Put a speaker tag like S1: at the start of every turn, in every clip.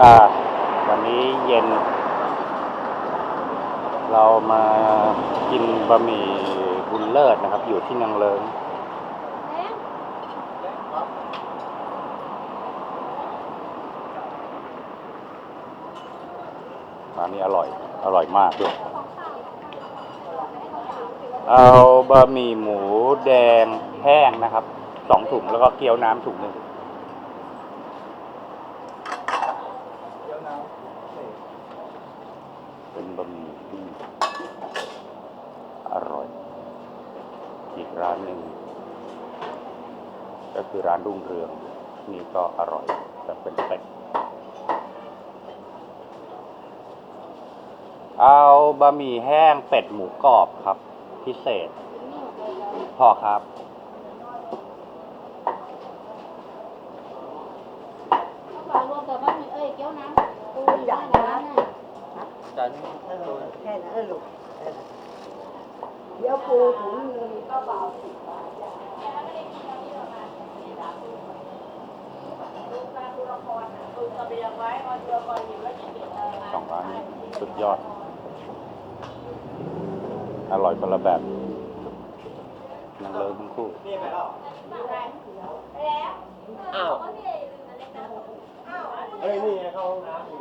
S1: อ่า วันนี้เย็น เรามากินบะหมี่บุญเลิศนะครับ อยู่ที่นางเลิงร้านนี้อร่อย อร่อยมากด้วยเอาบะหมี่หมูแดงแห้งนะครับสองถุงแล้วก็เกี๊ยวน้ำถุงหนึ่ง เป็น บะหมี่ที่อร่อย อีกร้านหนึ่งก็คือร้านรุ่งเรืองนี่ก็อร่อยแต่เป็นเป็ดเอาบะหมี่แห้งเป็ดหมูกรอบครับ พิเศษพอครับ
S2: รวมกับว่ามีเอ้ยเกี๊ยวน้ำปูอย่างนั้นน่ะ
S1: จาน
S3: เออแค่นั้นเออลูกเออเดี๋ยวปูถุงหนึงก็เบา
S1: สองร้านนี้สุดยอด อร่อยคนละแบบนั่งเลิกทั้งคู่
S4: อ้าวเฮ้ยนี่ไงเข้าห้องน้ำอยู่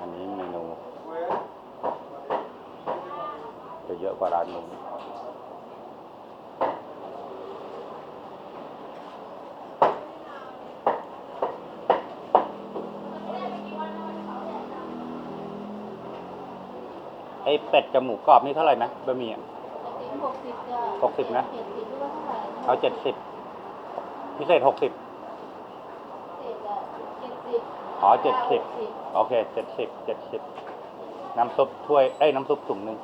S1: อันนี้เมนู จะ เยอะกว่าร้านนู้นไอเป็ดกับหมูกรอบนี่เท่าไหร่นะบะหมี่
S2: หกสิบ
S1: หกสิบนะ
S2: เอาเจ็
S1: ดสิบพิเศษหกสิบ
S2: เจ็ดอะเจ็ดสิบ
S1: อ๋อเจ็ดสิบโอเคเจ็ดสิบเจ็ดสิบน้ำซุปถ้วย เอ้ย น้ำซุปถุงหนึ่ง